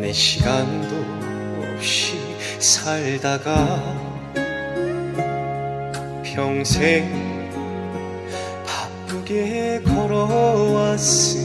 내 시간도 없이 살다가 평생 바쁘게 걸어왔으니